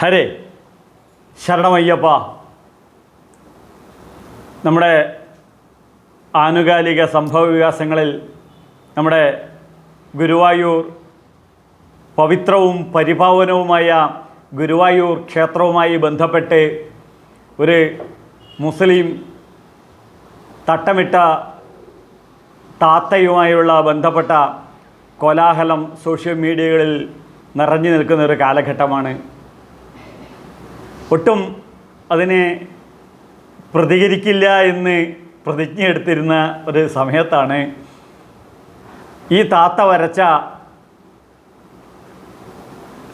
ഹരേ ശരണമയ്യപ്പ. നമ്മുടെ ആനുകാലിക സംഭവ വികാസങ്ങളിൽ നമ്മുടെ ഗുരുവായൂർ പവിത്രവും പരിപാവനവുമായ ഗുരുവായൂർ ക്ഷേത്രവുമായി ബന്ധപ്പെട്ട് ഒരു മുസ്ലിം തട്ടമിട്ട താത്തയുമായുള്ള ബന്ധപ്പെട്ട കോലാഹലം സോഷ്യൽ മീഡിയകളിൽ നിറഞ്ഞു നിൽക്കുന്ന ഒരു കാലഘട്ടമാണ് ഒട്ടും അതിനെ പ്രതികരിക്കില്ല എന്ന് പ്രതിജ്ഞ എടുത്തിരുന്ന ഒരു സമയത്താണ് ഈ താത്ത വരച്ച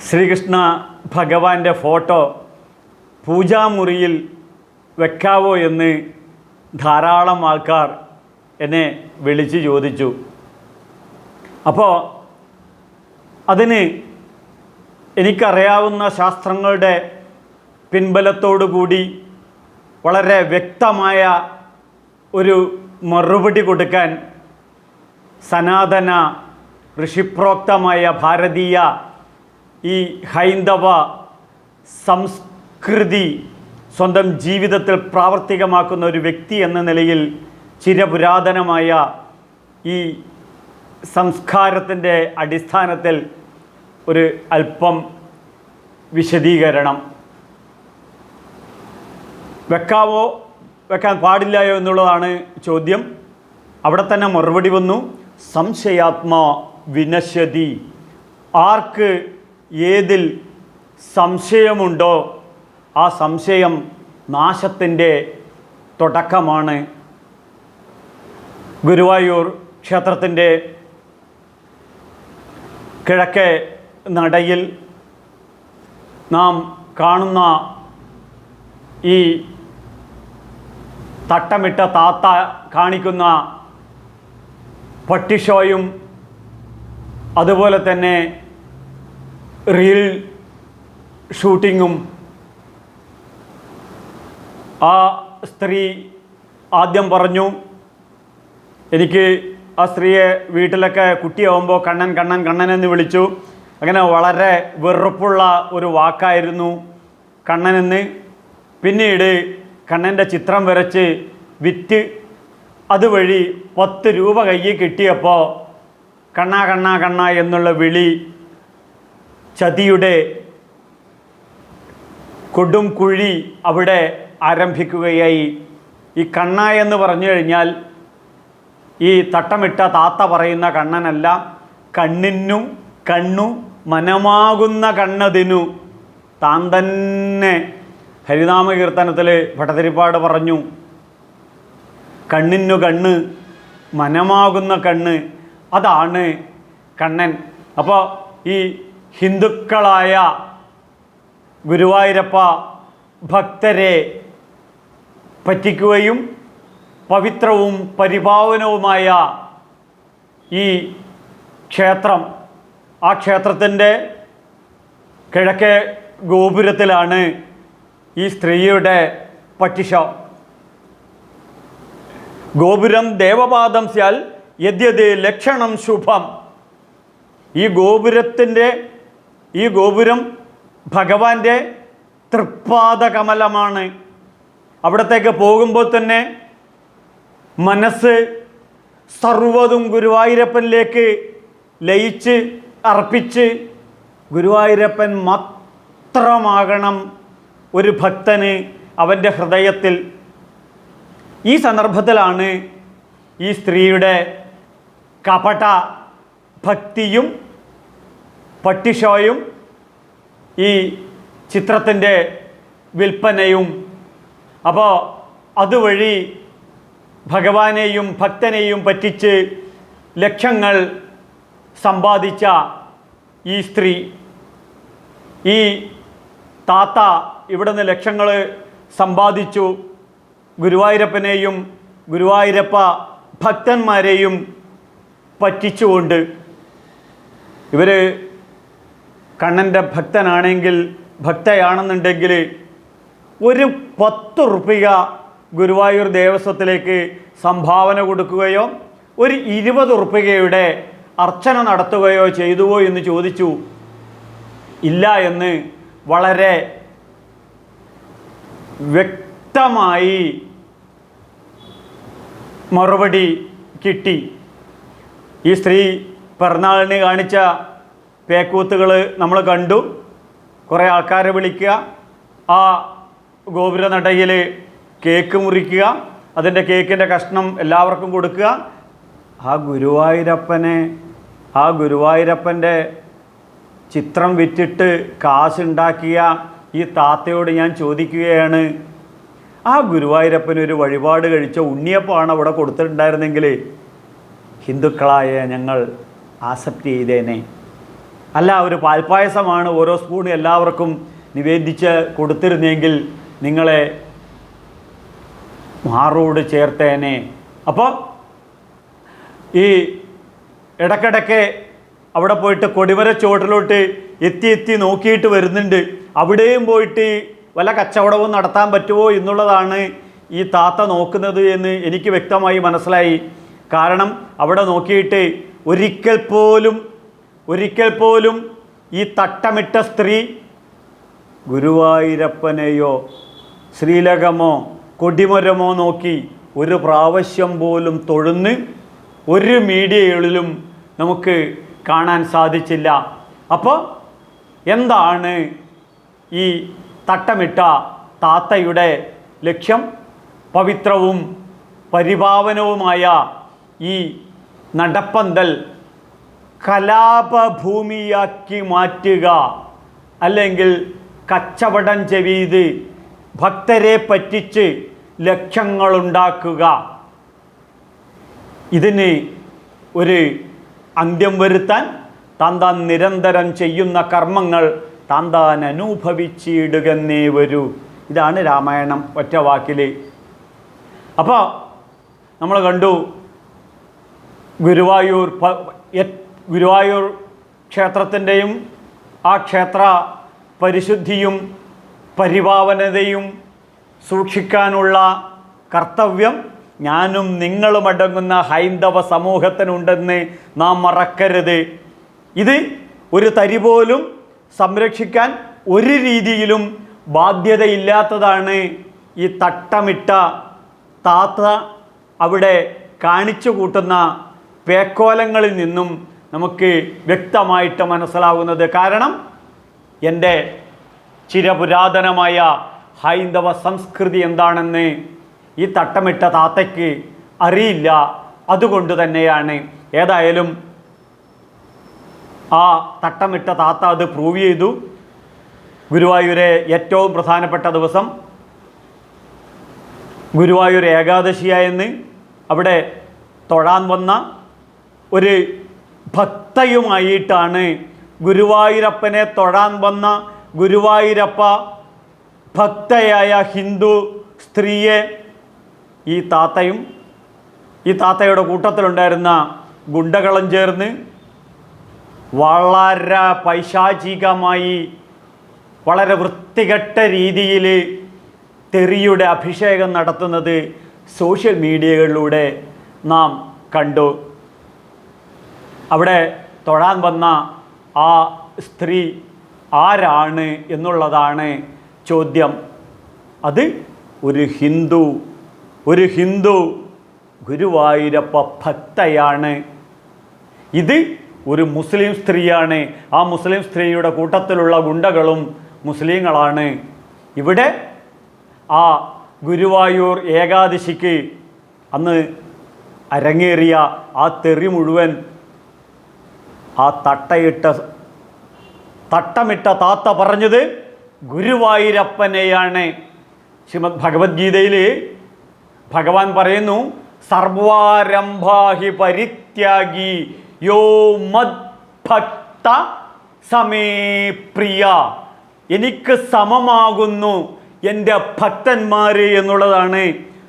ശ്രീകൃഷ്ണ ഭഗവാന്റെ ഫോട്ടോ പൂജാമുറിയിൽ വെക്കാവോ എന്ന് ധാരാളം ആൾക്കാർ എന്നെ വിളിച്ച് ചോദിച്ചു. അപ്പോൾ അതിന് എനിക്കറിയാവുന്ന ശാസ്ത്രങ്ങളുടെ പിൻബലത്തോടു കൂടി വളരെ വ്യക്തമായ ഒരു മറുപടി കൊടുക്കാൻ സനാതന ഋഷിപ്രോക്തമായ ഭാരതീയ ഈ ഹൈന്ദവ സംസ്കൃതി സ്വന്തം ജീവിതത്തിൽ പ്രാവർത്തികമാക്കുന്ന ഒരു വ്യക്തി എന്ന നിലയിൽ ചിരപുരാതനമായ ഈ സംസ്കാരത്തിന്റെ അടിസ്ഥാനത്തിൽ ഒരു അല്പം വിശദീകരണം. വെക്കാവോ വെക്കാൻ പാടില്ലായോ എന്നുള്ളതാണ് ചോദ്യം. അവിടെ തന്നെ മറുപടി വന്നു. സംശയാത്മാ വിനശ്യതി. ആർക്ക് ഏതിൽ സംശയമുണ്ടോ ആ സംശയം നാശത്തിന്റെ തുടക്കമാണ്. ഗുരുവായൂർ ക്ഷേത്രത്തിന്റെ കിഴക്കേ നടയിൽ നാം കാണുന്ന ഈ തട്ടമിട്ട താത്ത കാണിക്കുന്ന പട്ടിഷോയും അതുപോലെ തന്നെ റീൽ ഷൂട്ടിങ്ങും ആ സ്ത്രീ ആദ്യം പറഞ്ഞു എനിക്ക് ആ സ്ത്രീയെ വീട്ടിലൊക്കെ കുട്ടിയാവുമ്പോൾ കണ്ണൻ കണ്ണൻ കണ്ണൻ എന്ന് വിളിച്ചു. അങ്ങനെ വളരെ വെറുപ്പുള്ള ഒരു വാക്കായിരുന്നു കണ്ണനെന്ന്. പിന്നീട് കണ്ണന്റെ ചിത്രം വരച്ച് വിറ്റ് അതുവഴി പത്ത് രൂപ കയ്യിൽ കിട്ടിയപ്പോൾ കണ്ണാ കണ്ണാ കണ്ണ എന്നുള്ള വിളി ചതിയുടെ കൊടും കുഴി അവിടെ ആരംഭിക്കുകയായി. ഈ കണ്ണ എന്ന് പറഞ്ഞു കഴിഞ്ഞാൽ ഈ തട്ടമിട്ട താത്ത പറയുന്ന കണ്ണനല്ല കണ്ണിനും കണ്ണു മനമാകുന്ന കണ്ണതിനു താൻ തന്നെ ഹരിനാമ കീർത്തനത്തിൽ ഭട്ടതിരിപ്പാട് പറഞ്ഞു കണ്ണിനു കണ്ണ് മനമാകുന്ന കണ്ണ് അതാണ് കണ്ണൻ. അപ്പോൾ ഈ ഹിന്ദുക്കളായ ഗുരുവായൂരപ്പ ഭക്തരെ പറ്റിക്കുകയും പവിത്രവും പരിപാവനവുമായ ഈ ക്ഷേത്രം ആ ക്ഷേത്രത്തിന്റെ കിഴക്കേ ഗോപുരത്തിലാണ് ഈ സ്ത്രീയുടെ പട്ടിഷ ഗോപുരം ദേവപാദം സ്യാൽ യദ്യത് ലക്ഷണം ശുഭം. ഈ ഗോപുരത്തിന്റെ ഈ ഗോപുരം ഭഗവാന്റെ തൃപ്പാദ കമലമാണ് അവിടത്തേക്ക് പോകുമ്പോൾ തന്നെ മനസ്സ് സർവതും ഗുരുവായൂരപ്പനിലേക്ക് ലയിച്ച് അർപ്പിച്ച് ഗുരുവായൂരപ്പൻ മാത്രമാകണം ഒരു ഭക്തന് അവന്റെ ഹൃദയത്തിൽ ഈ സന്ദർഭത്തിലാണ് ഈ സ്ത്രീയുടെ കപട ഭക്തിയും പട്ടിഷോയും ഈ ചിത്രത്തിന്റെ വിൽപ്പനയും. അപ്പോൾ അതുവഴി ഭഗവാനെയും ഭക്തനെയും പറ്റിച്ച് ലക്ഷങ്ങൾ സമ്പാദിച്ച ഈ സ്ത്രീ. ഈ താത്ത ഇവിടുന്ന് ലക്ഷങ്ങൾ സമ്പാദിച്ചു. ഗുരുവായൂരപ്പനെയും ഗുരുവായൂരപ്പ ഭക്തന്മാരെയും പറ്റിച്ചുകൊണ്ട് ഇവർ കണ്ണന്റെ ഭക്തനാണെങ്കിൽ ഭക്തയാണെന്നുണ്ടെങ്കിൽ ഒരു പത്ത് റുപ്യ ഗുരുവായൂർ ദേവസ്വത്തിലേക്ക് സംഭാവന കൊടുക്കുകയോ ഒരു ഇരുപത് റുപ്യയുടെ അർച്ചന നടത്തുകയോ ചെയ്തുവോ എന്ന് ചോദിച്ചു. ഇല്ല എന്ന് വളരെ വ്യക്തമായി മറുപടി കിട്ടി. ഈ സ്ത്രീ പിറന്നാളിന് കാണിച്ച പേക്കൂത്തുകൾ നമ്മൾ കണ്ടു. കുറേ ആൾക്കാരെ വിളിക്കുക. ആ ഗോപുര നടയിൽ കേക്ക് മുറിക്കുക. അതിന്റെ കേക്കിന്റെ കഷ്ണം എല്ലാവർക്കും കൊടുക്കുക. ആ ഗുരുവായൂരപ്പനെ ആ ഗുരുവായൂരപ്പന്റെ ചിത്രം വിറ്റിട്ട് കാശുണ്ടാക്കിയ ഈ താത്തയോട് ഞാൻ ചോദിക്കുകയാണ് ആ ഗുരുവായൂരപ്പന് ഒരു വഴിപാട് കഴിച്ച ഉണ്ണിയപ്പമാണ് അവിടെ കൊടുത്തിട്ടുണ്ടായിരുന്നെങ്കിൽ ഹിന്ദുക്കളായ ഞങ്ങൾ ആക്സെപ്റ്റ് ചെയ്തേനെ. അല്ല ഒരു പാൽപ്പായസമാണ് ഓരോ സ്പൂൺ എല്ലാവർക്കും നിവേദിച്ച് കൊടുത്തിരുന്നെങ്കിൽ നിങ്ങളെ മാറോട് ചേർത്തേനെ. അപ്പോൾ ഈ ഇടക്കിടയ്ക്ക് അവിടെ പോയിട്ട് കൊടിമര ചുവട്ടിലോട്ട് എത്തി എത്തി നോക്കിയിട്ട് വരുന്നുണ്ട്. അവിടെയും പോയിട്ട് വല്ല കച്ചവടവും നടത്താൻ പറ്റുമോ എന്നുള്ളതാണ് ഈ താത്ത നോക്കുന്നത് എന്ന് എനിക്ക് വ്യക്തമായി മനസ്സിലായി. കാരണം അവിടെ നോക്കിയിട്ട് ഒരിക്കൽ പോലും ഒരിക്കൽ പോലും ഈ തട്ടമിട്ട സ്ത്രീ ഗുരുവായൂരപ്പനെയോ ശ്രീലകമോ കൊടിമരമോ നോക്കി ഒരു പ്രാവശ്യം പോലും തൊഴുന്ന് ഒരു മീഡിയകളിലും നമുക്ക് കാണാൻ സാധിച്ചില്ല. അപ്പോൾ എന്താണ് ഈ തട്ടമിട്ട താത്തയുടെ ലക്ഷ്യം? പവിത്രവും പരിപാവനവുമായ ഈ നടപ്പന്തൽ കലാപഭൂമിയാക്കി മാറ്റുക അല്ലെങ്കിൽ കച്ചവടം ചെവീത് ഭക്തരെ പറ്റിച്ച് ലക്ഷ്യങ്ങളുണ്ടാക്കുക. ഇതിന് ഒരു അന്ത്യം വരുത്താൻ താൻ താൻ നിരന്തരം ചെയ്യുന്ന കർമ്മങ്ങൾ താൻ താൻ അനുഭവിച്ചിടുകന്നേ വരൂ. ഇതാണ് രാമായണം ഒറ്റ വാക്കിൽ അപ്പോൾ നമ്മൾ കണ്ടു ഗുരുവായൂർ ഗുരുവായൂർ ക്ഷേത്രത്തിന്റെയും ആ ക്ഷേത്ര പരിശുദ്ധിയും പരിപാവനതയും സൂക്ഷിക്കാനുള്ള കർത്തവ്യം ഞാനും നിങ്ങളും അടങ്ങുന്ന ഹൈന്ദവ സമൂഹത്തിനുണ്ടെന്ന് നാം മറക്കരുത്. ഇത് ഒരു തരി പോലും സംരക്ഷിക്കാൻ ഒരു രീതിയിലും ബാധ്യതയില്ലാത്തതാണ് ഈ തട്ടമിട്ട താത്ത അവിടെ കാണിച്ചു കൂട്ടുന്ന പേക്കോലങ്ങളിൽ നിന്നും നമുക്ക് വ്യക്തമായിട്ട് മനസ്സിലാവുന്നത്. കാരണം എന്റെ ചിരപുരാതനമായ ഹൈന്ദവ സംസ്കൃതി എന്താണെന്ന് ഈ തട്ടമിട്ട താത്തയ്ക്ക് അറിയില്ല. അതുകൊണ്ട് തന്നെയാണ് ഏതായാലും ആ തട്ടമിട്ട താത്ത അത് പ്രൂവ് ചെയ്തു. ഗുരുവായൂരെ ഏറ്റവും പ്രധാനപ്പെട്ട ദിവസം ഗുരുവായൂർ ഏകാദശിയായെന്ന് അവിടെ തൊഴാൻ വന്ന ഒരു ഭക്തയുമായിട്ടാണ് ഗുരുവായൂരപ്പനെ തൊഴാൻ വന്ന ഗുരുവായൂരപ്പ ഭക്തയായ ഹിന്ദു സ്ത്രീയെ ഈ താത്തയും ഈ താത്തയുടെ കൂട്ടത്തിലുണ്ടായിരുന്ന ഗുണ്ടകളും ചേർന്ന് വളരെ പൈശാചികമായി വളരെ വൃത്തികെട്ട രീതിയിൽ തെറിയുടെ അഭിഷേകം നടത്തുന്നത് സോഷ്യൽ മീഡിയകളിലൂടെ നാം കണ്ടു. അവിടെ തൊഴാൻ വന്ന ആ സ്ത്രീ ആരാണ് എന്നുള്ളതാണ് ചോദ്യം. അത് ഒരു ഹിന്ദു ഒരു ഹിന്ദു ഗുരുവായൂരപ്പ ഭക്തയാണ്. ഇത് ഒരു മുസ്ലിം സ്ത്രീയാണ്. ആ മുസ്ലിം സ്ത്രീയുടെ കൂട്ടത്തിലുള്ള ഗുണ്ടകളും മുസ്ലിങ്ങളാണ്. ഇവിടെ ആ ഗുരുവായൂർ ഏകാദശിക്ക് അന്ന് അരങ്ങേറിയ ആ തെറി മുഴുവൻ ആ തട്ടയിട്ട തട്ടമിട്ട താത്ത പറഞ്ഞത് ഗുരുവായൂരപ്പനെയാണ്. ശ്രീമദ് ഭഗവത്ഗീതയിൽ ഭഗവാൻ പറയുന്നു സർവാരംഭാഹി പരിത്യാഗി യോ മദ്ഭക്ത സമേ പ്രിയ. എനിക്ക് സമമാകുന്നു എന്റെ ഭക്തന്മാർ എന്നുള്ളതാണ്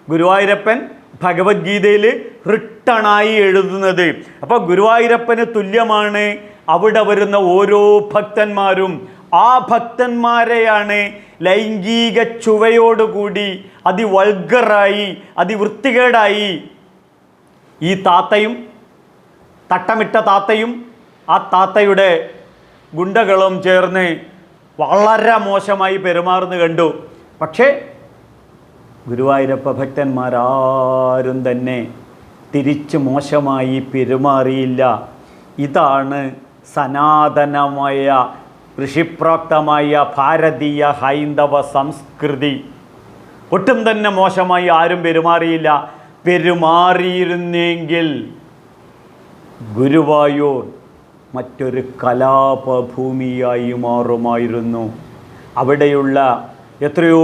ഗുരുവായൂരപ്പൻ ഭഗവത്ഗീതയിൽ റിട്ടണായി എഴുതുന്നത്. അപ്പോൾ ഗുരുവായൂരപ്പന് തുല്യമാണ് അവിടെ വരുന്ന ഓരോ ഭക്തന്മാരും. ആ ഭക്തന്മാരെയാണ് ലൈംഗിക ചുവയോടുകൂടി അതിവൾഗറായി അതിവൃത്തികേടായി. ഈ താത്തയും തട്ടമിട്ട താത്തയും ആ താത്തയുടെ ഗുണ്ടകളും ചേർന്ന് വളരെ മോശമായി പെരുമാറുന്ന കണ്ടു. പക്ഷേ ഗുരുവായൂരപ്പ ഭക്തന്മാരാരും തന്നെ തിരിച്ച് മോശമായി പെരുമാറിയില്ല. ഇതാണ് സനാതനമായ ഋഷിപ്രോക്തമായ ഭാരതീയ ഹൈന്ദവ സംസ്കൃതി. ഒട്ടും തന്നെ മോശമായി ആരും പെരുമാറിയില്ല. പെരുമാറിയിരുന്നെങ്കിൽ ഗുരുവായൂർ മറ്റൊരു കലാപഭൂമിയായി മാറുമായിരുന്നു. അവിടെയുള്ള എത്രയോ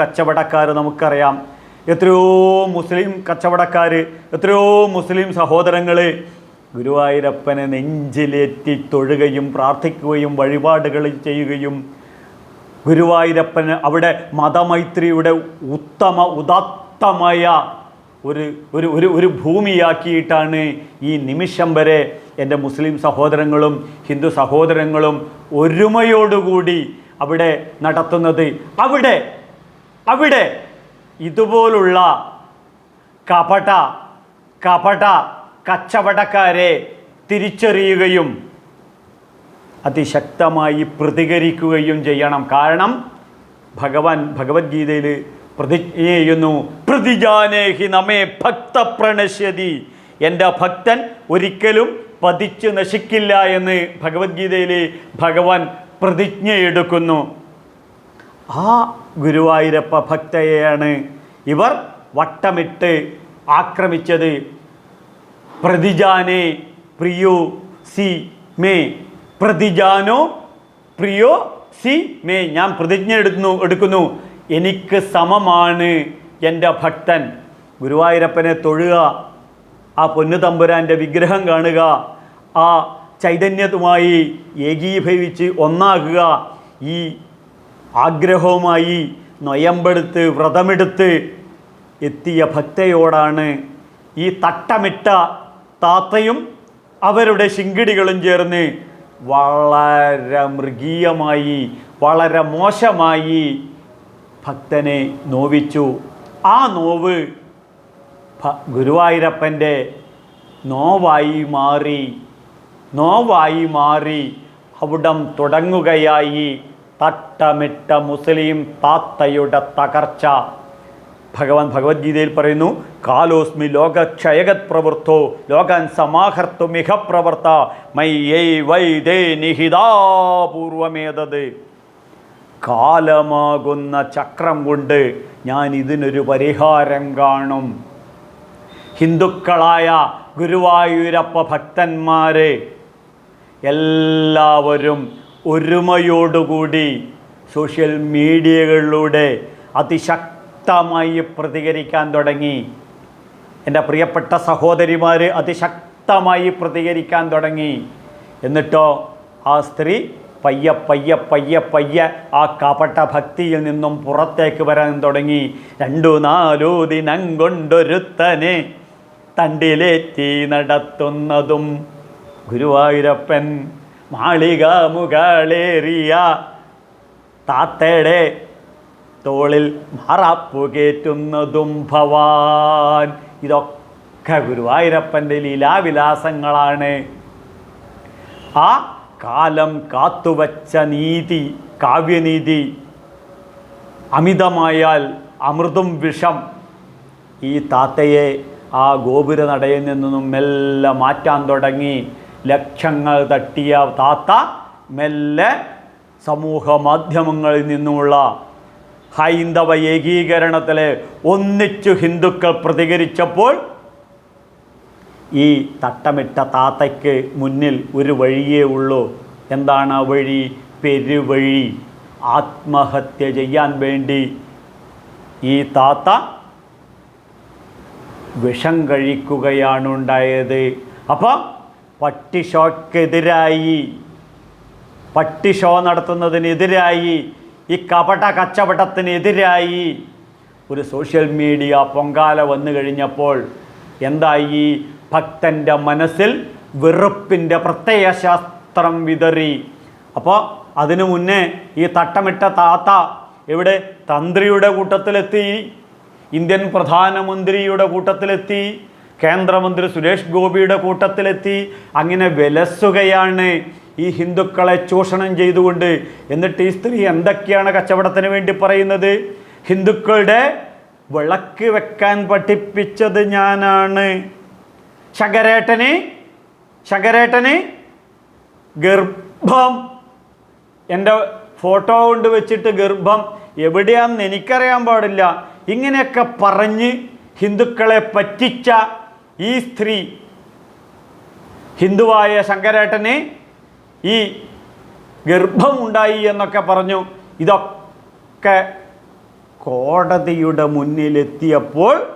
കച്ചവടക്കാർ നമുക്കറിയാം. എത്രയോ മുസ്ലിം കച്ചവടക്കാർ എത്രയോ മുസ്ലിം സഹോദരങ്ങൾ ഗുരുവായൂരപ്പനെ നെഞ്ചിലേറ്റി തൊഴുകയും പ്രാർത്ഥിക്കുകയും വഴിപാടുകൾ ചെയ്യുകയും ഗുരുവായൂരപ്പന് അവിടെ മതമൈത്രിയുടെ ഉത്തമ ഉദാത്തമായ ഒരു ഒരു ഒരു ഒരു ഭൂമിയാക്കിയിട്ടാണ് ഈ നിമിഷം വരെ എന്റെ മുസ്ലിം സഹോദരങ്ങളും ഹിന്ദു സഹോദരങ്ങളും ഒരുമയോടുകൂടി അവിടെ നടത്തുന്നത്. അവിടെ അവിടെ ഇതുപോലുള്ള കപട കപട കച്ചവടക്കാരെ തിരിച്ചറിയുകയും അതിശക്തമായി പ്രതികരിക്കുകയും ചെയ്യണം. കാരണം ഭഗവാൻ ഭഗവത്ഗീതയിൽ പ്രതിജ്ഞ ചെയ്യുന്നു പ്രതിജാനേഹി നമേ ഭക്ത പ്രണശ്യതി എന്റെ ഭക്തൻ ഒരിക്കലും പതിച്ചു നശിക്കില്ല എന്ന് ഭഗവത്ഗീതയിൽ ഭഗവാൻ പ്രതിജ്ഞയെടുക്കുന്നു. ആ ഗുരുവായൂരപ്പ ഭക്തയെയാണ് ഇവർ വട്ടമിട്ട് ആക്രമിച്ചത്. പ്രതിജാനെ പ്രിയോ സി മേ. പ്രതിജാനോ പ്രിയോ സി മേ. ഞാൻ പ്രതിജ്ഞ എടുക്കുന്നു എടുക്കുന്നു. എനിക്ക് സമമാണ് എന്റെ ഭക്തൻ. ഗുരുവായൂരപ്പനെ തൊഴുക ആ പൊന്നു തമ്പുരാന്റെ വിഗ്രഹം കാണുക ആ ചൈതന്യതുമായി ഏകീഭവിച്ച് ഒന്നാകുക ഈ ആഗ്രഹവുമായി നൊയമ്പെടുത്ത് വ്രതമെടുത്ത് എത്തിയ ഭക്തയോടാണ് ഈ തട്ടമിട്ട താത്തയും അവരുടെ ശിങ്കിടികളും ചേർന്ന് വളരെ മൃഗീയമായി വളരെ മോശമായി ഭക്തനെ നോവിച്ചു. ആ നോവ് ഗുരുവായൂരപ്പന്റെ നോവായി മാറി നോവായി മാറി അവിടം തുടങ്ങുകയായി. തട്ടമിട്ട മുസ്ലിം താത്തയുടെ തകർച്ച. ഭഗവാൻ ഭഗവത്ഗീതയിൽ പറയുന്നു കാലോസ്മി ലോകക്ഷയഗത് പ്രവൃത്തോ ലോകാൻ സമാഹർത്തു മിഹ പ്രവർത്ത മൈ യൈ വൈ ദേ നിഹിതാപൂർവമേതത് കാലമാകുന്ന ചക്രം കൊണ്ട് ഞാൻ ഇതിനൊരു പരിഹാരം കാണും. ഹിന്ദുക്കളായ ഗുരുവായൂരപ്പ ഭക്തന്മാരെ എല്ലാവരും ഒരുമയോടുകൂടി സോഷ്യൽ മീഡിയകളിലൂടെ അതിശക്തമായി പ്രതികരിക്കാൻ തുടങ്ങി. എന്റെ പ്രിയപ്പെട്ട സഹോദരിമാർ അതിശക്തമായി പ്രതികരിക്കാൻ തുടങ്ങി. എന്നിട്ടോ ആ സ്ത്രീ പയ്യ പയ്യ പയ്യ പയ്യ ആ കപട്ട ഭക്തിയിൽ നിന്നും പുറത്തേക്ക് വരാൻ തുടങ്ങി. രണ്ടു നാലു ദിനം കൊണ്ടൊരുത്തനെ തണ്ടിലേറ്റി നടത്തുന്നതും ഗുരുവായൂരപ്പൻ മാളിക മുകളേറിയ താത്തയുടെ തോളിൽ മറപ്പുകേറ്റുന്നതും ഭവാൻ. ഇതൊക്കെ ഗുരുവായൂരപ്പന്റെ ലീലാവിലാസങ്ങളാണ്. ആ കാലം കാത്തുവച്ച നീതി കാവ്യനീതി അമിതമായാൽ അമൃതും വിഷം. ഈ താത്തയെ ആ ഗോപുര നടയിൽ നിന്നും മെല്ലെ മാറ്റാൻ തുടങ്ങി. ലക്ഷങ്ങൾ തട്ടിയ താത്ത മെല്ലെ സമൂഹ മാധ്യമങ്ങളിൽ നിന്നുമുള്ള ഹൈന്ദവ ഏകീകരണത്തിൽ ഒന്നിച്ചു ഹിന്ദുക്കൾ പ്രതികരിച്ചപ്പോൾ ഈ തട്ടമിട്ട താത്തയ്ക്ക് മുന്നിൽ ഒരു വഴിയേ ഉള്ളൂ. എന്താണ് ആ വഴി? പെരുവഴി. ആത്മഹത്യ ചെയ്യാൻ വേണ്ടി ഈ താത്ത വിഷം കഴിക്കുകയാണ് ഉണ്ടായത്. അപ്പം പട്ടിഷോക്കെതിരായി. പട്ടിഷോ നടത്തുന്നതിനെതിരായി. ഈ കപട കച്ചവടത്തിനെതിരായി ഒരു സോഷ്യൽ മീഡിയ പൊങ്കാല വന്നു കഴിഞ്ഞപ്പോൾ എന്തായി? ഭക്തന്റെ മനസ്സിൽ വെറുപ്പിന്റെ പ്രത്യയശാസ്ത്രം വിതറി. അപ്പോൾ അതിനു മുന്നേ ഈ തട്ടമിട്ട താത്ത ഇവിടെ തന്ത്രിയുടെ കൂട്ടത്തിലെത്തി. ഇന്ത്യൻ പ്രധാനമന്ത്രിയുടെ കൂട്ടത്തിലെത്തി. കേന്ദ്രമന്ത്രി സുരേഷ് ഗോപിയുടെ കൂട്ടത്തിലെത്തി. അങ്ങനെ വിലസുകയാണ്. ഈ ഹിന്ദുക്കളെ ചൂഷണം ചെയ്തുകൊണ്ട് എന്നിട്ട് ഈ സ്ത്രീ എന്തൊക്കെയാണ് കച്ചവടത്തിന് വേണ്ടി പറയുന്നത്? ഹിന്ദുക്കളുടെ വിളക്ക് വെക്കാൻ പഠിപ്പിച്ചത് ഞാനാണ്. ശകരേട്ടന് ശകരേട്ടന് ഗർഭം. എന്റെ ഫോട്ടോ കൊണ്ട് വെച്ചിട്ട് ഗർഭം. എവിടെയാണെന്ന് എനിക്കറിയാൻ പാടില്ല. ഇങ്ങനെയൊക്കെ പറഞ്ഞ് ഹിന്ദുക്കളെ പറ്റിച്ച ഈ സ്ത്രീ ഹിന്ദുവായ ശങ്കരേട്ടന് ഈ ഗർഭമുണ്ടായി എന്നൊക്കെ പറഞ്ഞു. ഇതൊക്കെ കോടതിയുടെ മുന്നിലെത്തിയപ്പോൾ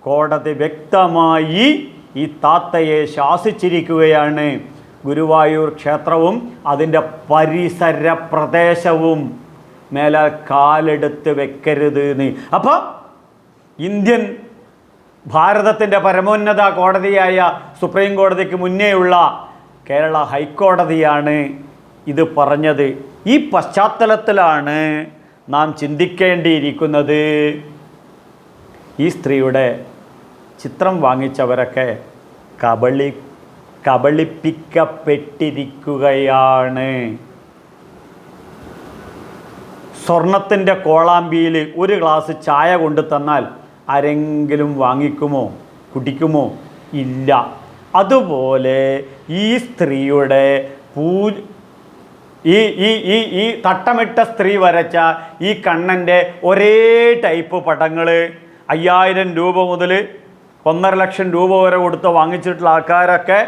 കോടതി വ്യക്തമായി ഈ താത്തയെ ശാസിച്ചിരിക്കുകയാണ്. ഗുരുവായൂർ ക്ഷേത്രവും അതിന്റെ പരിസര പ്രദേശവും മേലാൽ കാലെടുത്ത് വെക്കരുത് എന്ന്. അപ്പോൾ ഇന്ത്യൻ ഭാരതത്തിന്റെ പരമോന്നത കോടതിയായ സുപ്രീം കോടതിക്ക് മുന്നേയുള്ള കേരള ഹൈക്കോടതിയാണ് ഇത് പറഞ്ഞത്. ഈ പശ്ചാത്തലത്തിലാണ് നാം ചിന്തിക്കേണ്ടിയിരിക്കുന്നത്. ഈ സ്ത്രീയുടെ ചിത്രം വാങ്ങിച്ചവരൊക്കെ കബളി കബളിപ്പിക്കപ്പെട്ടിരിക്കുകയാണ്. സ്വർണത്തിന്റെ കോളാമ്പിയിൽ ഒരു ഗ്ലാസ് ചായ കൊണ്ടു തന്നാൽ ആരെങ്കിലും വാങ്ങിക്കുമോ കുടിക്കുമോ? ഇല്ല. അതുപോലെ ഈ സ്ത്രീയുടെ പൂ ഈ ഈ ഈ ഈ തട്ടമിട്ട സ്ത്രീ വരച്ച ഈ കണ്ണന്റെ ഒരേ ടൈപ്പ് പടങ്ങൾ അയ്യായിരം രൂപ മുതൽ ഒന്നര ലക്ഷം രൂപ വരെ കൊടുത്ത് വാങ്ങിച്ചിട്ടുള്ള ആൾക്കാരൊക്കെ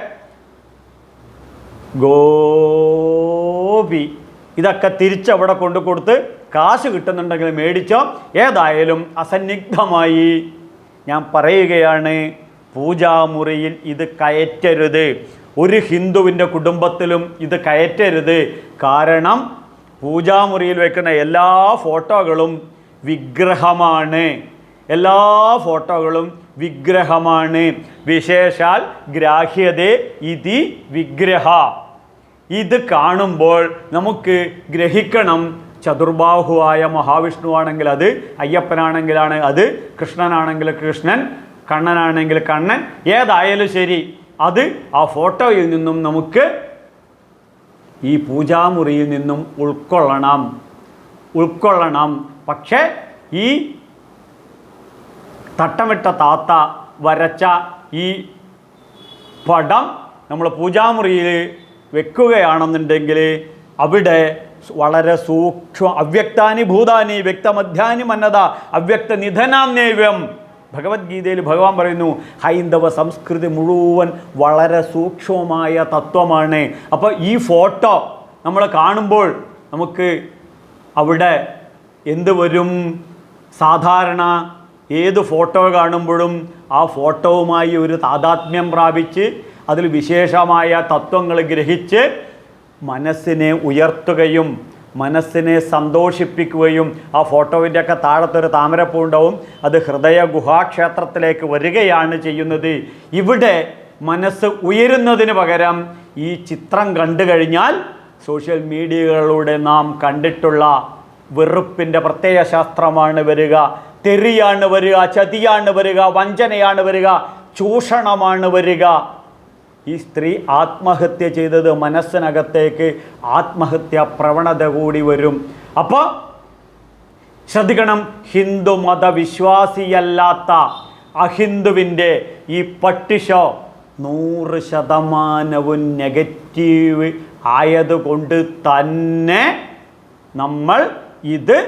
ഗോപി. ഇതൊക്കെ തിരിച്ചവിടെ കൊണ്ടു കൊടുത്ത് കാശ് കിട്ടുന്നുണ്ടെങ്കിൽ മേടിച്ചോ. ഏതായാലും അസന്നിഗ്ധമായി ഞാൻ പറയുകയാണ് പൂജാമുറിയിൽ ഇത് കയറ്റരുത്. ഒരു ഹിന്ദുവിന്റെ കുടുംബത്തിലും ഇത് കയറ്റരുത്. കാരണം പൂജാമുറിയിൽ വെക്കുന്ന എല്ലാ ഫോട്ടോകളും വിഗ്രഹമാണ്. എല്ലാ ഫോട്ടോകളും വിഗ്രഹമാണ്. വിശേഷാൽ ഗ്രാഹ്യത ഇതി വിഗ്രഹ. ഇത് കാണുമ്പോൾ നമുക്ക് ഗ്രഹിക്കണം. ചതുർബാഹുവായ മഹാവിഷ്ണുവാണെങ്കിൽ അത് അയ്യപ്പനാണെങ്കിലാണ് അത് കൃഷ്ണനാണെങ്കിൽ കൃഷ്ണൻ കണ്ണനാണെങ്കിൽ കണ്ണൻ ഏതായാലും ശരി. അത് ആ ഫോട്ടോയിൽ നിന്നും നമുക്ക് ഈ പൂജാമുറിയിൽ നിന്നും ഉൾക്കൊള്ളണം. ഉൾക്കൊള്ളണം. പക്ഷേ ഈ തട്ടമിട്ട താത്ത വരച്ച ഈ പടം നമ്മൾ പൂജാമുറിയിൽ വെക്കുകയാണെന്നുണ്ടെങ്കിൽ അവിടെ വളരെ സൂക്ഷ്മ അവ്യക്താനി ഭൂതാനി വ്യക്തമധ്യാനി മന്നത അവ്യക്ത നിധനാന്യവ്യം ഭഗവത്ഗീതയിൽ ഭഗവാൻ പറയുന്നു ഹൈന്ദവ സംസ്കൃതി മുഴുവൻ വളരെ സൂക്ഷ്മമായ തത്വമാണ്. അപ്പോൾ ഈ ഫോട്ടോ നമ്മൾ കാണുമ്പോൾ നമുക്ക് അവിടെ എന്ത് വരും? സാധാരണ ഏത് ഫോട്ടോ കാണുമ്പോഴും ആ ഫോട്ടോവുമായി ഒരു താതാത്മ്യം പ്രാപിച്ച് അതിൽ വിശേഷമായ തത്വങ്ങൾ ഗ്രഹിച്ച് മനസ്സിനെ ഉയർത്തുകയും മനസ്സിനെ സന്തോഷിപ്പിക്കുകയും ആ ഫോട്ടോവിന്റെ ഒക്കെ താഴത്തൊരു താമരപ്പൂ ഉണ്ടാവും. അത് ഹൃദയ ഗുഹാക്ഷേത്രത്തിലേക്ക് വരികയാണ് ചെയ്യുന്നത്. ഇവിടെ മനസ്സ് ഉയരുന്നതിന് പകരം ഈ ചിത്രം കണ്ടു കഴിഞ്ഞാൽ സോഷ്യൽ മീഡിയകളിലൂടെ നാം കണ്ടിട്ടുള്ള വെറുപ്പിന്റെ പ്രത്യയ ശാസ്ത്രമാണ് വരിക തെറിയാണ് വരിക ചതിയാണ് വരിക വഞ്ചനയാണ് വരിക ചൂഷണമാണ് വരിക. ഈ സ്ത്രീ ആത്മഹത്യ ചെയ്തത് മനസ്സിനകത്തേക്ക് ആത്മഹത്യ പ്രവണത കൂടി വരും. അപ്പോൾ ശ്രദ്ധിക്കണം ഹിന്ദു മതവിശ്വാസിയല്ലാത്ത അഹിന്ദുവിന്റെ ഈ പട്ടിഷോ നൂറ് ശതമാനവും നെഗറ്റീവ് ആയതുകൊണ്ട് തന്നെ നമ്മൾ ഇത്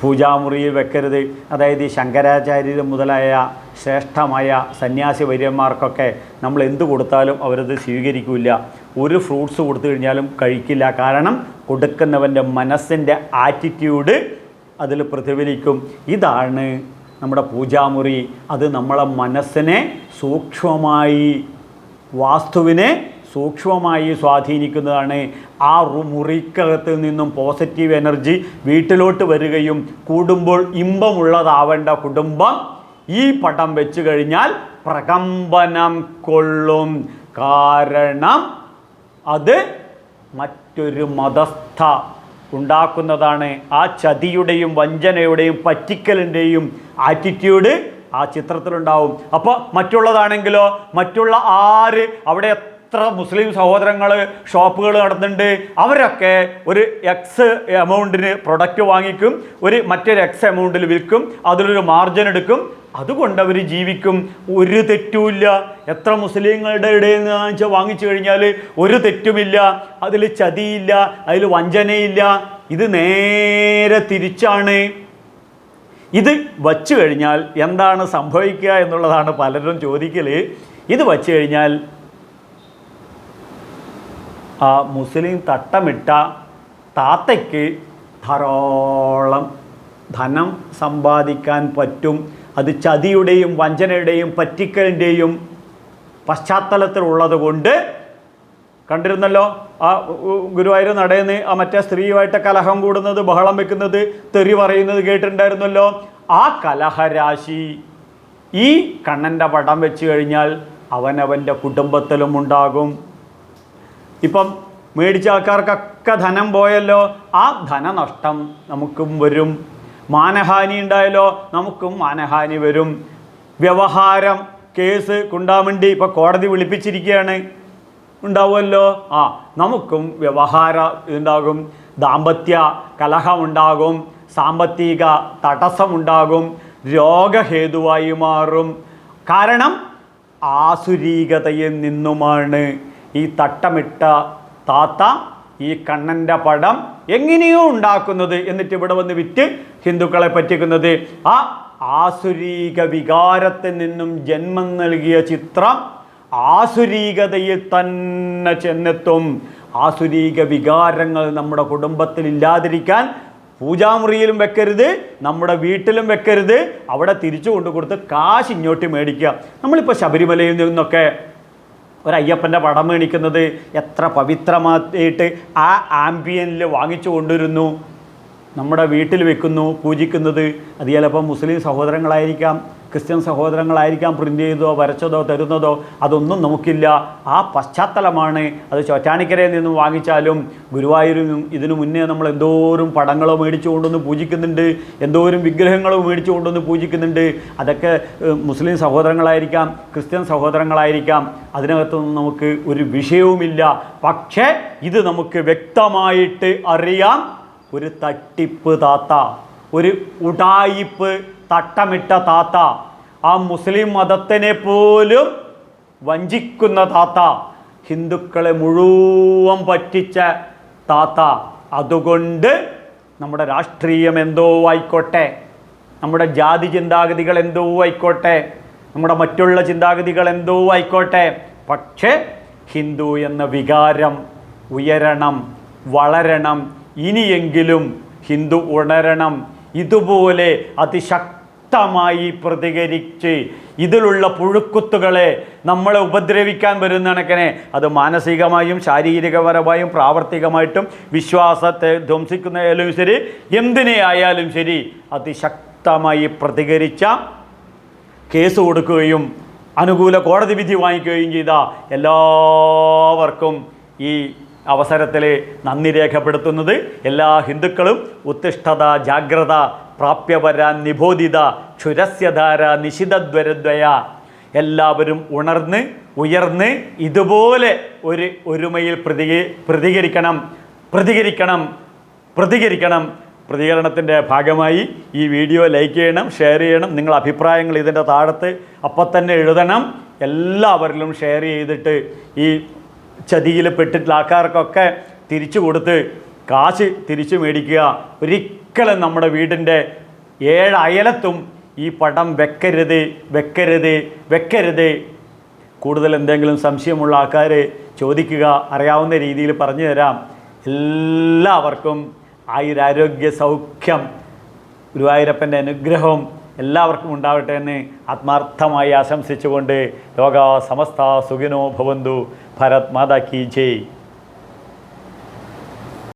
പൂജാമുറിയിൽ വെക്കരുത്. അതായത് ശങ്കരാചാര്യർ മുതലായ ശ്രേഷ്ഠമായ സന്യാസി വര്യന്മാർക്കൊക്കെ നമ്മൾ എന്ത് കൊടുത്താലും അവരത് സ്വീകരിക്കില്ല ഒരു ഫ്രൂട്ട്സ് കൊടുത്തു കഴിഞ്ഞാലും കഴിക്കില്ല. കാരണം കൊടുക്കുന്നവന്റെ മനസ്സിന്റെ ആറ്റിറ്റ്യൂഡ് അതിൽ പ്രതിഫലിക്കും. ഇതാണ് നമ്മുടെ പൂജാമുറി. അത് നമ്മളെ മനസ്സിനെ സൂക്ഷ്മമായി വാസ്തുവിനെ സൂക്ഷ്മമായി സ്വാധീനിക്കുന്നതാണ്. ആ മുറിക്കകത്ത് നിന്നും പോസിറ്റീവ് എനർജി വീട്ടിലോട്ട് വരികയും കൂടുമ്പോൾ ഇമ്പമുള്ളതാവേണ്ട കുടുംബം ഈ പടം വെച്ച് കഴിഞ്ഞാൽ പ്രകമ്പനം കൊള്ളും. കാരണം അത് മറ്റൊരു മതസ്ഥ ഉണ്ടാക്കുന്നതാണ്. ആ ചതിയുടെയും വഞ്ചനയുടെയും പറ്റിക്കലിന്റെയും ആറ്റിറ്റ്യൂഡ് ആ ചിത്രത്തിലുണ്ടാവും. അപ്പോൾ മറ്റുള്ളതാണെങ്കിലോ മറ്റുള്ള ആര് അവിടെ എത്ര മുസ്ലിം സഹോദരങ്ങൾ ഷോപ്പുകൾ നടത്തുന്നുണ്ട് അവരൊക്കെ ഒരു എക്സ് എമൗണ്ടിന് പ്രൊഡക്റ്റ് വാങ്ങിക്കും ഒരു മറ്റൊരു എക്സ് എമൗണ്ടിൽ വിൽക്കും അതിലൊരു മാർജിൻ എടുക്കും. അതുകൊണ്ട് അവർ ജീവിക്കും. ഒരു തെറ്റുമില്ല. എത്ര മുസ്ലിങ്ങളുടെ ഇടയിൽ നിന്ന് വാങ്ങിച്ചു കഴിഞ്ഞാൽ ഒരു തെറ്റുമില്ല. അതിൽ ചതിയില്ല അതിൽ വഞ്ചനയില്ല. ഇത് നേരെ തിരിച്ചാണ്. ഇത് വച്ചു കഴിഞ്ഞാൽ എന്താണ് സംഭവിക്കുക എന്നുള്ളതാണ് പലരും ചോദിക്കൽ ഇത് വച്ചു കഴിഞ്ഞാൽ ആ മുസ്ലിം തട്ടമിട്ട താത്തയ്ക്ക് ധാരാളം ധനം സമ്പാദിക്കാൻ പറ്റും. അത് ചതിയുടെയും വഞ്ചനയുടെയും പറ്റിക്കലിന്റെയും പശ്ചാത്തലത്തിലുള്ളത് കൊണ്ട് കണ്ടിരുന്നല്ലോ ആ ഗുരുവായൂർ നടയെന്ന് ആ മറ്റേ സ്ത്രീയുമായിട്ട് കലഹം കൂടുന്നത് ബഹളം വെക്കുന്നത് തെറി പറയുന്നത് കേട്ടിട്ടുണ്ടായിരുന്നല്ലോ. ആ കലഹരാശി ഈ കണ്ണന്റെ പടം വെച്ച് കഴിഞ്ഞാൽ അവനവന്റെ കുടുംബത്തിലും ഉണ്ടാകും. ഇപ്പം മേടിച്ച ആൾക്കാർക്കൊക്കെ ധനം പോയല്ലോ ആ ധനനഷ്ടം നമുക്കും വരും. മാനഹാനി ഉണ്ടായല്ലോ നമുക്കും മാനഹാനി വരും. വ്യവഹാരം കേസ് കൊണ്ടാൻ വേണ്ടി ഇപ്പോൾ കോടതി വിളിപ്പിച്ചിരിക്കുകയാണ്. ഉണ്ടാവുമല്ലോ? ആ നമുക്കും വ്യവഹാര ഇതുണ്ടാകും. ദാമ്പത്യ കലഹമുണ്ടാകും. സാമ്പത്തിക തടസ്സമുണ്ടാകും. രോഗഹേതുവായി മാറും. കാരണം ആസുരീകതയിൽ നിന്നുമാണ്. ഈ തട്ടമിട്ട താത്ത ഈ കണ്ണന്റെ പടം എങ്ങനെയോ ഉണ്ടാക്കുന്നത് എന്നിട്ട് ഇവിടെ വന്ന് വിറ്റ് ഹിന്ദുക്കളെ പറ്റിക്കുന്നത്. ആ ആസുരീക വികാരത്തിൽ നിന്നും ജന്മം നൽകിയ ചിത്രം ആസുരീകതയിൽ തന്നെ ചെന്നെത്തും. ആസുരീക വികാരങ്ങൾ നമ്മുടെ കുടുംബത്തിൽ ഇല്ലാതിരിക്കാൻ പൂജാമുറിയിലും വെക്കരുത് നമ്മുടെ വീട്ടിലും വെക്കരുത്. അവിടെ തിരിച്ചു കൊണ്ടു കൊടുത്ത് കാശ് ഇങ്ങോട്ട് മേടിക്കുക. നമ്മളിപ്പോൾ ശബരിമലയിൽ നിന്നൊക്കെ ഒരു അയ്യപ്പന്റെ പടം മേണിക്കുന്നത് എത്ര പവിത്രമായിട്ട് ആ ആംബിയനിൽ വാങ്ങിച്ചു കൊണ്ടുവരുന്നു. നമ്മുടെ വീട്ടിൽ വെക്കുന്നു പൂജിക്കുന്നത്. അത് ചിലപ്പോൾ മുസ്ലിം സഹോദരങ്ങളായിരിക്കാം ക്രിസ്ത്യൻ സഹോദരങ്ങളായിരിക്കാം പ്രിന്റ് ചെയ്തതോ വരച്ചതോ തരുന്നതോ അതൊന്നും നമുക്കില്ല. ആ പശ്ചാത്തലമാണ് അത് ചോറ്റാണിക്കരയിൽ നിന്നും വാങ്ങിച്ചാലും ഗുരുവായൂരിനും ഇതിനു മുന്നേ നമ്മൾ എന്തോരും പടങ്ങളോ മേടിച്ചു കൊണ്ടുവന്ന് പൂജിക്കുന്നുണ്ട് എന്തോരും വിഗ്രഹങ്ങളോ മേടിച്ചു കൊണ്ടുവന്ന് പൂജിക്കുന്നുണ്ട്. അതൊക്കെ മുസ്ലിം സഹോദരങ്ങളായിരിക്കാം ക്രിസ്ത്യൻ സഹോദരങ്ങളായിരിക്കാം. അതിനകത്തൊന്നും നമുക്ക് ഒരു വിഷയവുമില്ല. പക്ഷേ ഇത് നമുക്ക് വ്യക്തമായിട്ട് അറിയാം. ഒരു തട്ടിപ്പ് താത്ത ഒരു ഉടായിപ്പ് തട്ടമിട്ട താത്ത ആ മുസ്ലിം മതത്തിനെ പോലും വഞ്ചിക്കുന്ന താത്ത ഹിന്ദുക്കളെ മുഴുവൻ പറ്റിച്ച താത്ത. അതുകൊണ്ട് നമ്മുടെ രാഷ്ട്രീയം എന്തോ ആയിക്കോട്ടെ നമ്മുടെ ജാതി ചിന്താഗതികൾ എന്തോ ആയിക്കോട്ടെ നമ്മുടെ മറ്റുള്ള ചിന്താഗതികൾ എന്തോ ആയിക്കോട്ടെ. പക്ഷേ ഹിന്ദു എന്ന വികാരം ഉയരണം വളരണം ഇനിയെങ്കിലും ഹിന്ദു ഉണരണം ഇതുപോലെ അതിശക്തമായി പ്രതികരിച്ച് ഇതിലുള്ള പുഴുക്കുത്തുകളെ നമ്മളെ ഉപദ്രവിക്കാൻ വരുന്ന കണക്കിനെ അത് മാനസികമായും ശാരീരികപരമായും പ്രാവർത്തികമായിട്ടും വിശ്വാസത്തെ ധ്വംസിക്കുന്നതായാലും ശരി എന്തിനെ ആയാലും ശരി അതിശക്തമായി പ്രതികരിച്ച കേസ് കൊടുക്കുകയും അനുകൂല കോടതി വിധി വാങ്ങിക്കുകയും ചെയ്ത എല്ലാവർക്കും ഈ അവസരത്തിൽ നന്ദി രേഖപ്പെടുത്തുന്നത് എല്ലാ ഹിന്ദുക്കളും ഉത്തിഷ്ഠത ജാഗ്രത പ്രാപ്യപര നിബോധിത ക്ഷുരസ്യധാര നിശിതദ്വരദ്വയ എല്ലാവരും ഉണർന്ന് ഉയർന്ന് ഇതുപോലെ ഒരു ഒരുമയിൽ പ്രതി പ്രതികരിക്കണം പ്രതികരിക്കണം പ്രതികരിക്കണം. പ്രതികരണത്തിന്റെ ഭാഗമായി ഈ വീഡിയോ ലൈക്ക് ചെയ്യണം ഷെയർ ചെയ്യണം. നിങ്ങൾ അഭിപ്രായങ്ങൾ ഇതിന്റെ താഴത്ത് അപ്പം തന്നെ എഴുതണം. എല്ലാവരിലും ഷെയർ ചെയ്തിട്ട് ഈ ചതിയിൽ പെട്ടിട്ടുള്ള ആൾക്കാർക്കൊക്കെ തിരിച്ചു കൊടുത്ത് കാശ് തിരിച്ചു മേടിക്കുക. ഒരിക്കലും നമ്മുടെ വീടിന്റെ ഏഴ് അയലത്തും ഈ പടം വെക്കരുത് വെക്കരുത് വെക്കരുത്. കൂടുതൽ എന്തെങ്കിലും സംശയമുള്ള ആൾക്കാർ ചോദിക്കുക അറിയാവുന്ന രീതിയിൽ പറഞ്ഞു തരാം. എല്ലാവർക്കും ആയുരാരോഗ്യ സൗഖ്യം ഗുരുവായൂരപ്പന്റെ അനുഗ്രഹവും എല്ലാവർക്കും ഉണ്ടാവട്ടെ എന്ന് ആത്മാർത്ഥമായി ആശംസിച്ചുകൊണ്ട് ലോക സമസ്ത സുഖിനോ ഭവന്തു ഭരത് മാതാ കി ജയ്